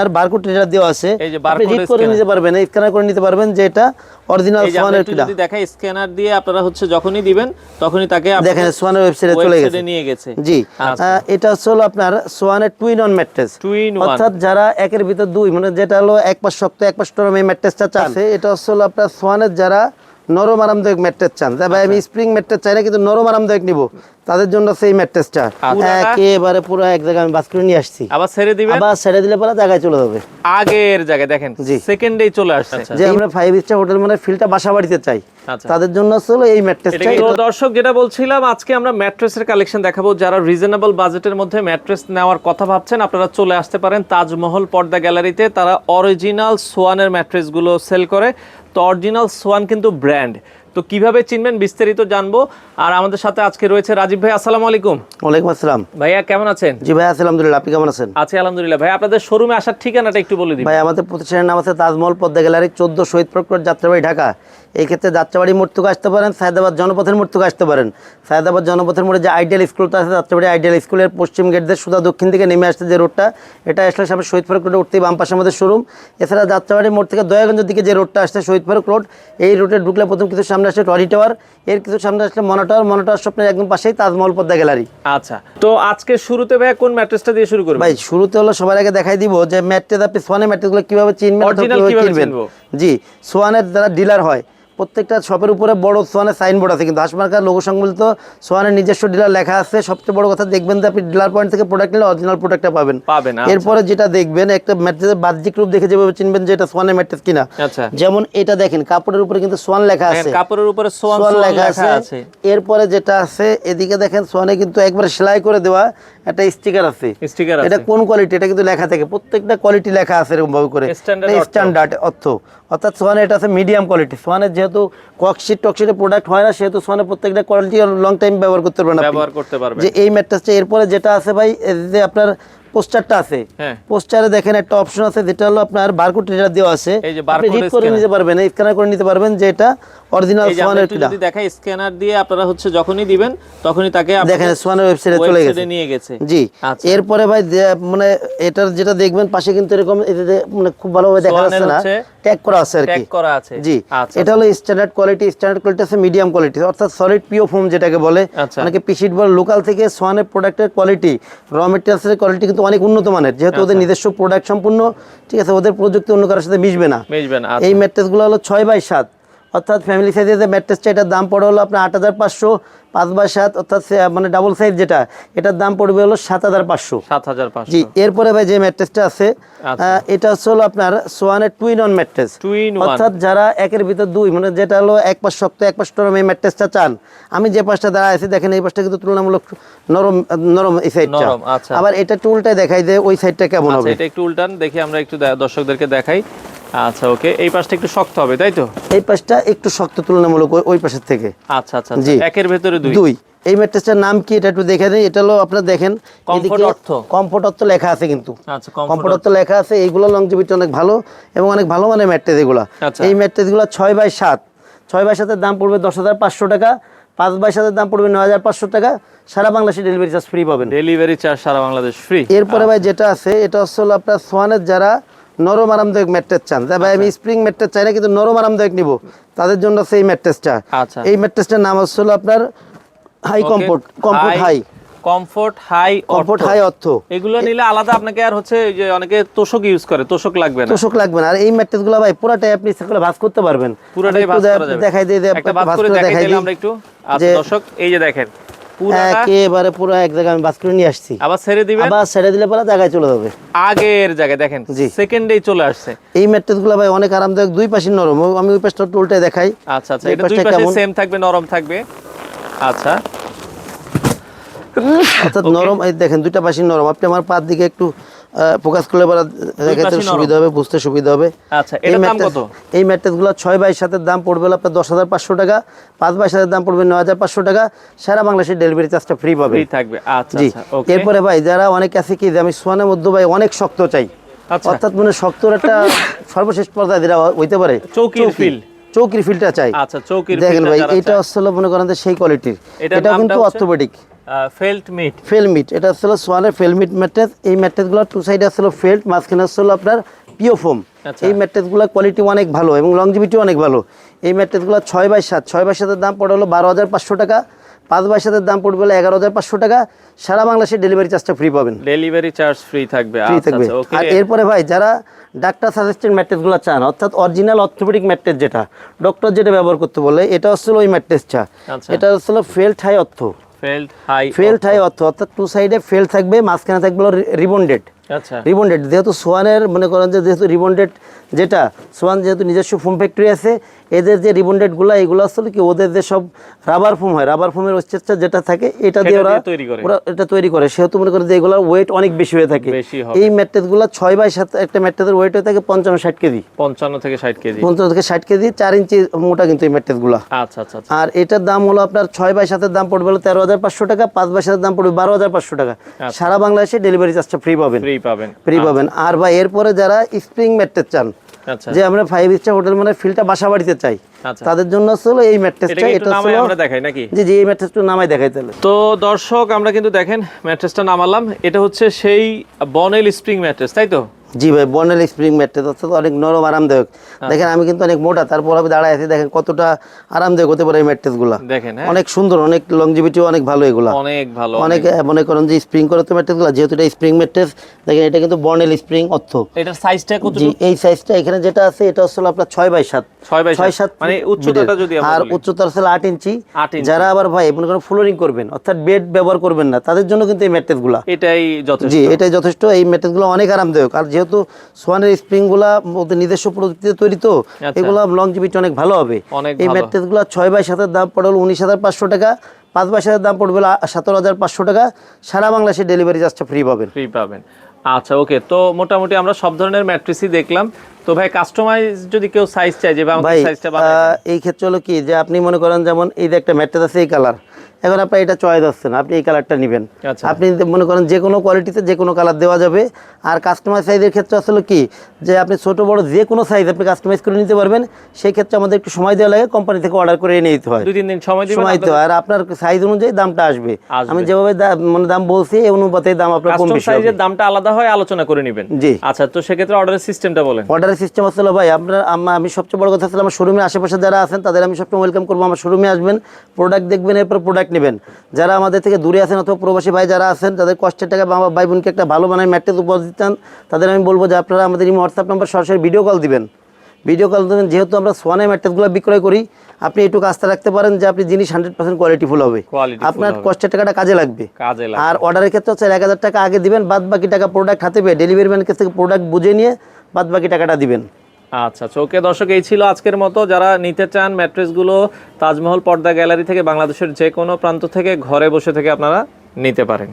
আর barcode reader দেওয়া আছে। এই যে রিড করে নিতে পারবেন স্ক্যানার করে নিতে পারবেন যে এটা অরিজিনাল সোয়ানের যদি দেখাই স্ক্যানার দিয়ে আপনারা হচ্ছে যখনই দিবেন তখনই তাকে দেখেন সোয়ানের ওয়েবসাইটে চলে গেছে। নিয়ে গেছে। জি। আচ্ছা। এটা হলো আপনার সোয়ানের twin on mattress two in one অর্থাৎ যারা একের ভিতর দুই মানে যেটা হলো এক পাশ শক্ত এক পাশ নরম এই ম্যাট্রেসটা চাচ্ছে এটা হচ্ছে হলো আপনার সোয়ানের যারা নরম আরামদায়ক ম্যাট্রেস চান। তবে আমি আচ্ছা। স্প্রিং ম্যাট্রেস চাই না কিন্তু নরম আরামদায়ক নিব। তাদের জন্য সেই ম্যাট্রেসটা একেবারে পুরো এক জায়গায় আমি বাস করে নিয়ে আসছি। আবার ছেড়ে দিবেন? আবার ছেড়ে দিলে পরে জায়গায় চলে যাবে। আগের জায়গায় দেখেন জি। সেকেন্ডেই চলে আসছে। যে আমরা ফাইভ স্টার হোটেল মানে ফিলটা বাসা বাড়িতে চাই। আচ্ছা। তাদের জন্য হলো এই ম্যাট্রেসটা দর্শক যেটা বলছিলাম আজকে আমরা ম্যাট্রেসের কালেকশন দেখাবো। যারা রিজনেবল বাজেটের মধ্যে ম্যাট্রেস নেওয়ার কথা ভাবছেন আপনারা চলে আসতে পারেন তাজমহল পর্দা গ্যালারিতে। তারা অরিজিনাল সোয়ানের ম্যাট্রেসগুলো সেল করে। তো অরিজিনাল সোয়ান কিন্তু ব্র্যান্ড তো কীভাবে চিনবেন বিস্তারিত জানব। আর আমাদের সাথে আজকে রয়েছে রাজীব ভাই আসসালামু আলাইকুম। ওয়ালাইকুম আসসালাম। ভাইয়া কেমন আছেন? জি ভাই আলহামদুলিল্লাহ আপনি কেমন আছেন? আছি আলহামদুলিল্লাহ। ভাই আপনাদের শোরুমে আসার ঠিকানাটা একটু বলে দিন ভাই আমাদের প্রতিষ্ঠানের নাম আছে তাজমহল পদ্মা গ্যালারি চোদ্দ শহীদ প্রক্টর যাত্রাবাড়ি ঢাকা। এই ক্ষেত্রে যাত্রাবাড়ি মোড় থেকে আসতে পারেন সায়দাবাদ জনপথের মোড় থেকে আসতে পারেন। সায়দাবাদ জনপথের মোড়ে যে আইডিয়াল স্কুলটা আছে যাত্রাবাড়ি আইডিয়াল স্কুলের পশ্চিম গেট দিয়ে সুদা দক্ষিণ থেকে নেমে আসছে যে রোডটা এটা আসলে সামনে শহীদ ফারুক রোডে উঠতেই বাম পাশে আমাদের শোরুম। এছাড়া যাত্রাবাড়ি মোড় থেকে দয়াগঞ্জের দিকে যে রোডটা আসছে শহীদ ফারুক রোড এই রোডে ঢুকলে প্রথম কিছু সামনে আসছে টরি টাওয়ার এর কিছু সামনে আসলে মনো টাওয়ার মনো টাওয়ার স্বপ্নের একদম পাশেই তাজমহল পদ্মা গ্যালারি। আচ্ছা তো আজকে শুরুতে ভাই কোন ম্যাট্রেসটা দিয়ে শুরু করব ভাই শুরুতে হলো সবার আগে দেখাই দিব যে ম্যাট্রেস আপনি সোয়ানের ম্যাট্রেসগুলো কীভাবে চিনবেন অরিজিনাল কীভাবে চিনবেন জি সোয়ানের যারা ডিলার হয় প্রত্যেকটা শপের উপরে বড় সোয়ানের সাইনবোর্ড আছে কিন্তু হাসমার্কার লোগো সংবলিত সোয়ানের নিজস্ব ডিলার লেখা আছে। সবচেয়ে বড় কথা দেখবেন যে আপনি ডিলার পয়েন্ট থেকে প্রোডাক্ট নিলে অরিজিনাল প্রোডাক্টটা পাবেন। পাবেন আচ্ছা। এরপরে যেটা দেখবেন একটা ম্যাট্রেসের বাহ্যিক রূপ দেখে যেভাবে চিনবেন যে এটা সোয়ানের ম্যাট্রেস কিনা। আচ্ছা। যেমন এটা দেখেন কাপড়ের উপরে কিন্তু সোয়ান লেখা আছে। কাপড়ের উপরে সোয়ান লেখা আছে। আছে। এরপরে যেটা আছে এদিকে দেখেন সোয়ানে কিন্তু একবার সেলাই করে দেওয়া একটা স্টিকার আছে। স্টিকার এটা কোন কোয়ালিটি এটা কিন্তু লেখা থাকে প্রত্যেকটা কোয়ালিটি লেখা আছে এরকম ভাবে করে স্ট্যান্ডার্ড অর্থ। অর্থাৎ সোয়ানে এটা আছে মিডিয়াম কোয়ালিটি সোয়ানের যেহেতু ককশিট টকশিটের প্রোডাক্ট হয় না সেহেতু সোয়ানের প্রত্যেকটা কোয়ালিটি লং টাইম ব্যবহার করতে পারবেন না ব্যবহার করতে পারবেন। যে এই ম্যাট্রেসটা এরপরে যেটা আছে ভাই যে আপনার পোস্টারটা আছে। হ্যাঁ। পোস্টারে দেখেন একটা অপশন আছে যেটা হলো আপনার বারকোড রিডার দেওয়া আছে। আপনি রিড করে নিতে পারবেন স্ক্যানার করে নিতে পারবেন যে এটা অরিজিনাল সোয়ানের কিনা যদি দেখাই স্ক্যানার দিয়ে আপনারা হচ্ছে যখনই দিবেন তখনই তাকে দেখেন সোয়ানের ওয়েবসাইটে চলে গেছে। নিয়ে গেছে। জি। আচ্ছা। এরপরে ভাই মানে এটার যেটা দেখবেন পাশে কিন্তু এরকম মানে খুব ভালোভাবে দেখা যাচ্ছে না। ট্যাগ করা আছে আর কি। করা আছে। জি। আচ্ছা। এটা হলো স্ট্যান্ডার্ড কোয়ালিটি স্ট্যান্ডার্ড কোয়ালিটি আছে মিডিয়াম কোয়ালিটি অর্থাৎ সলিড পিও ফোম যেটাকে বলে। অনেকে পিসিট বলে লোকাল থেকে সোয়ানের প্রোডাক্টের কোয়ালিটি র মেটেরিয়ালসের কোয়ালিটি কিন্তু অনেক উন্নত মানের। যেহেতু ওদের আচ্ছা। নিজস্ব প্রোডাক্ট সম্পূর্ণ ঠিক আছে ওদের প্রযুক্তি অন্য কারোর সাথে মিশবে না। মিশবেন এই ম্যাট্রেসগুলো হলো ছয় বাই সাত। অর্থাৎ ফ্যামিলি সাইজের যে ম্যাট্রেসটা এটার দাম পড়ে হলো আপনার আট হাজার পাঁচশো পাঁচ বাই সাত অর্থাৎ মানে ডাবল সাইজ যেটা এটার দাম পড়বে হলো সাত হাজার পাঁচশো। সাত হাজার জি এরপরে ভাই যে ম্যাট্রেসটা আছে আচ্ছা। এটা হচ্ছে হলো আপনার সোয়ানের টুইন অন ম্যাট্রেস অর্থাৎ যারা একের ভিতর দুই মানে যেটা হলো এক পাশ শক্ত এক পাশ নরম এই ম্যাট্রেসটা চান। আমি যে পাশটা দাঁড়া আছি দেখেন এই পাশটা কিন্তু তুলনামূলক নরম নরম এই সাইডটা আচ্ছা। আবার এটা টুলটাই দেখাই যে ওই সাইডটা কেমন আচ্ছা হবে। এটা একটু উল্টান দেখি আমরা একটু দর্শকদেরকে দেখাই। আচ্ছা ওকে। এই পাশটা একটু শক্ত হবে তাই তো? এই পাশটা একটু শক্ত তুলনামূলক ওই- পাশের থেকে। আচ্ছা আচ্ছা আচ্ছা। জি। একের ভেতরে দুই। দুই। এই ম্যাট্রেসটার নাম কি? এটা একটু দেখে নিই এটা হলো আপনার দেখেন Comfort অর্থ। কমফোর্ট অর্থ লেখা আছে কিন্তু। আচ্ছা কমফোর্ট কমফোর্ট অর্থ। লেখা আছে। এইগুলো লংজিভিটি অনেক ভালো এবং অনেক ভালো মানের ম্যাট্রেস এগুলো। আচ্ছা। এই ম্যাট্রেসগুলো ছয় বাই সাত। ছয় বাই সাতের দাম পড়বে দশ হাজার পাঁচশো টাকা। পাঁচ বাই সাতের দাম পড়বে নয় হাজার পাঁচশো টাকা। সারা বাংলাদেশে ডেলিভারি চার্জ ফ্রি পাবেন। ডেলিভারি চার্জ সারা বাংলাদেশ ফ্রি এরপরে ভাই যেটা আছে এটা হচ্ছে হলো আপনার সোয়ানের যারা নরম আরামদায়ক ম্যাট্রেস চান। ভাই আমি স্প্রিং ম্যাট্রেস চাই না কিন্তু নরম আরামদায়ক নিব। তাদের জন্য সেই ম্যাট্রেসটা আচ্ছা। এই ম্যাট্রেসটার নাম হচ্ছে হলো আপনার high comfort comfort high comfort high comfort high অর্থ এগুলো নিলে আলাদা আপনাকে আর হচ্ছে যে অনেকে তোষক ইউজ করে তোষক লাগবে না। তোষক লাগবে না। আর এই ম্যাট্রেসগুলো ভাই পুরাটাই আপনি করলে ভাঁজ করতে পারবেন। পুরোটাই ভাঁজ করা যাবে। দেখাই দিই যে একটা ভাঁজ করে দেখাই দিলাম দিই। আমরা একটু। আচ্ছা দর্শক এই যে দেখেন। একেবারে পুরো এক জায়গায় আমি বাস করে নিয়ে আসছি। আবার ছেড়ে দিবেন? আবার ছেড়ে দিলে পরে জায়গায় চলে যাবে। আগের জায়গায় দেখেন জি। সেকেন্ডেই চলে আসছে। এই ম্যাট্রেসগুলো ভাই অনেক আরামদায়ক দুই পাশে নরম। আমি ওই পাশটা দেখাই। আচ্ছা আচ্ছা এটা দুই পাশে সেম থাকবে নরম থাকবে। আচ্ছা। অর্থাৎ নরম এই দেখেন দুইটা পাশে নরম। আপনি আমার দিকে একটু ফোকাস করলে পরে দেখাতে সুবিধা হবে বুঝতে সুবিধা হবে। আচ্ছা দাম কত? এই ম্যাট্রেসগুলো ছয় বাই সাতের দাম পড়বে আপনার দশ হাজার পাঁচশো টাকা। পাঁচ বাই সাতের দাম পড়বে নয় হাজার পাঁচশো টাকা। সারা বাংলাদেশের ডেলিভারি চার্জটা ফ্রি পাবে ফ্রি থাকবে। আচ্ছা আচ্ছা ওকে এরপরে ভাই যারা অনেক আছে কি যে আমি সোয়ানের মধ্যে ভাই অনেক শক্ত চাই। আচ্ছা। অর্থাৎ মানে শক্তর একটা সর্বশেষ পর্যায়ে যেটা হইতে পারে চৌকির feel। চৌকির ফিলটা চাই। আচ্ছা চৌকির দেখেন ভাই এটা। আসলে মনে করেন যে সেই কোয়ালিটির এটা কিন্তু? অর্থোপেডিক ফেল্ট মিট ফেলমিট এটা হচ্ছিল সোয়ানের ফেলমিট ম্যাট্রেস। এই ম্যাট্রেসগুলো টু সাইডে আসছিল ফেল্ট মাঝখানে আসছিল আপনার পিও ফোম আচ্ছা। এই ম্যাট্রেসগুলো কোয়ালিটি অনেক ভালো এবং লংজিভিটি অনেক ভালো। এই ম্যাট্রেসগুলো ছয় বাই সাত ছয় বাই সাতের দাম পড়ে হলো বারো হাজার পাঁচশো টাকা। পাঁচ বাই সাতের দাম পড়বে হলো এগারো হাজার পাঁচশো টাকা। সারা বাংলাদেশে ডেলিভারি চার্জটা ফ্রি পাবেন। ডেলিভারি চার্জ ফ্রি থাকবে। ফ্রি আচ্ছা থাকবে। আচ্ছা আর এরপরে ভাই যারা ডাক্তার সাজেস্টেড ম্যাট্রেসগুলো চান অর্থাৎ অরিজিনাল অর্থোপেডিক ম্যাট্রেস যেটা ডক্টর যেটা ব্যবহার করতে বলে এটা হচ্ছিল ওই ম্যাট্রেসটা। আচ্ছা। এটা হচ্ছিল ফেল্ট হাই অর্থ ফেল্ট হাই ফেল্ট হাই অর্থ অর্থাৎ টু সাইডে ফেল থাকবে মাঝখানে থাকবে রিবন্ডেড আচ্ছা। রিবন্ডেড যেহেতু সোয়ানের মনে করেন যে যেহেতু রিবন্ডেড যেটা সোয়ান যেহেতু নিজস্ব ফোম ফ্যাক্টরি আছে এদের যে রিবন্ডেডগুলো এগুলো আসলে কি ওদের যে সব রাবার ফোম হয় রাবার ফোমের অস্তিত্ব যেটা থাকে এটা দিয়ে ওরা। ওরা এটা তৈরি করে। সেহেতু মনে করে যে এগুলোর ওয়েট অনেক বেশি হয়ে থাকে। এই ম্যাট্রেসগুলো ছয় বাই সাত একটা ম্যাট্রেসের ওয়েট হয়ে থাকে পঞ্চান্ন ষাট কেজি। পঞ্চান্ন থেকে ষাট কেজি। পঞ্চান্ন থেকে ষাট কেজি চার ইঞ্চি মোটা কিন্তু এই ম্যাট্রেসগুলো আচ্ছা আচ্ছা আচ্ছা। আর এটার দাম হলো আপনার ছয় বাই সাতের দাম পড়বে হলো তেরো হাজার পাঁচশো টাকা পাঁচ বাই সাতের দাম পড়বে বারো হাজার পাঁচশো টাকা। সারা বাংলাদেশে ডেলিভারি চার্জটা ফ্রি পাবেন। ফ্রি পাবেন। ফ্রি পাবেন। আর বা এরপরে যারা স্প্রিং ম্যাট্রেস চান আচ্ছা। যে আমরা ফাইভ স্টার হোটেল মানে ফিলটা বাসা বাড়িতে চাই। আচ্ছা। তাদের জন্য আসলে এই ম্যাট্রেসটা এটা নামাই আমরা দেখাই নাকি? জি জি এই ম্যাট্রেসটা নামাই দেখাই তাহলে। তো দর্শক আমরা কিন্তু দেখেন ম্যাট্রেসটা নামালাম। এটা হচ্ছে সেই বনেল স্প্রিং ম্যাট্রেস তাই তো? জি ভাই বনেল স্প্রিং ম্যাট্রেস অর্থাৎ অনেক নরম আরামদায়ক। আচ্ছা। দেখেন আমি কিন্তু অনেক মোটা তারপর আমি দাঁড়ায় আছি দেখেন কতটা আরামদায়ক হতে পারে এই ম্যাট্রেসগুলো দেখেন হ্যাঁ। অনেক সুন্দর অনেক লংজিভিটি অনেক ভালো এগুলা। অনেক ভালো অনেক। মনে করেন যে স্প্রিং করে তো ম্যাট্রেসগুলো যেহেতু এটা স্প্রিং ম্যাট্রেস দেখেন এটা কিন্তু বনেল স্প্রিং অর্থ। এটার সাইজটা কত জি এই সাইজটা এখানে যেটা আছে এটা হচ্ছে আপনার ছয় বাই সাত। ছয় বাই ছয় সাত মানে উচ্চতাটা যদি আমরা আর। উচ্চতা হচ্ছে আট ইঞ্চি। যারা আবার ভাই মনে করেন ফ্লোরিং করবেন অর্থাৎ বেড ব্যবহার করবেন না তাদের জন্য কিন্তু এই ম্যাট্রেসগুলা এটাই যথেষ্ট। জি এটাই যথেষ্ট এই ম্যাট্রেসগুলো অনেক আরামদায়ক। আর যেহেতু সোয়ানের স্প্রিংগুলা ওদের নিজস্ব প্রযুক্তিতে তৈরি তো আচ্ছা। এগুলো লংজিভিটি অনেক ভালো হবে। এই। ম্যাট্রেসগুলো ছয় বাই সাতের দাম পড়ে হলো উনিশ হাজার পাঁচশো টাকা পাঁচ বাই সাতের দাম পড়বে সতেরো হাজার পাঁচশো টাকা। সারা বাংলাদেশে ডেলিভারি চার্জটা ফ্রি পাবেন। ফ্রি পাবেন। আচ্ছা ওকে তো মোটামুটি আমরা সব ধরনের ম্যাট্রেসই দেখলাম। তো ভাই কাস্টমাইজ যদি কেউ সাইজ চাই যে ভাই সাইজটা এই ক্ষেত্রে হলো কি যে আপনি মনে করেন যেমন এই যে একটা ম্যাট্রেস আছে এই কালার এখন আপনার এটা চয়েস আসছে না আপনি এই কালারটা নেবেন। আচ্ছা। আপনি মনে করেন যে কোনো কোয়ালিটিতে যে কোনো কালার দেওয়া যাবে আর কাস্টমাইজ সাইজের ক্ষেত্রে আসলে কি যে আপনি ছোট বড় যে কোনো সাইজ আপনি কাস্টমাইজ করে নিতে পারবেন সেই ক্ষেত্রে আমাদের একটু সময় দেওয়া লাগে কোম্পানি থেকে অর্ডার করে এনে দিতে হয়। দুই তিন দিন সময় সময় দিতে হয়। আর আপনার সাইজ অনুযায়ী দামটা আসবে। আমি যেভাবে মানে দাম বলছি এই অনুপাতে দাম আপনার কম বেশি সাইজের দামটা আলাদা হয় আলোচনা করে নেবেন। জি। আচ্ছা তো সেক্ষেত্রে অর্ডারের সিস্টেমটা বলেন। অর্ডারের সিস্টেম আসলে ভাই আপনার আমি সবচেয়ে বড় কথা আসলে আমার শোরুমের আশেপাশে যারা আছেন তাদের আমি সবসময় ওয়েলকাম করব। আমার শোরুমে আসবেন প্রোডাক্ট দেখবেন এরপর প্রোডাক্ট নেবেন। যারা আমাদের থেকে দূরে আছেন অথবা প্রবাসী ভাই যারা আছেন তাদের কষ্টের টাকা বা ভাই বোনকে একটা ভালো মানের ম্যাট্রেস উপহার দিতেন তাদের আমি বলব যে আপনারা আমাদের এই হোয়াটসঅ্যাপ নাম্বার সরাসরি ভিডিও কল দিবেন। ভিডিও কল দেবেন যেহেতু আমরা সোয়ানের ম্যাট্রেসগুলো বিক্রয় করি আপনি একটু আস্থা রাখতে পারেন যে আপনি জিনিস হান্ড্রেড পার্সেন্ট কোয়ালিটিফুল হবে। আপনার। কষ্টের টাকাটা কাজে লাগবে। আর অর্ডারের ক্ষেত্রে হচ্ছে এক হাজার টাকা আগে দিবেন বাদ বাকি টাকা প্রোডাক্ট হাতে পেয়ে ডেলিভারি ম্যানের কাছ থেকে প্রোডাক্ট বুঝে নিয়ে বাদ বাকি টাকাটা দিবেন। আচ্ছা চোখে দর্শক, এই ছিল আজকের মতো। যারা নিতে চান ম্যাট্রেসগুলো, তাজমহল পর্দা গ্যালারি থেকে বাংলাদেশের যে কোনো প্রান্ত থেকে ঘরে বসে থেকে আপনারা নিতে পারেন।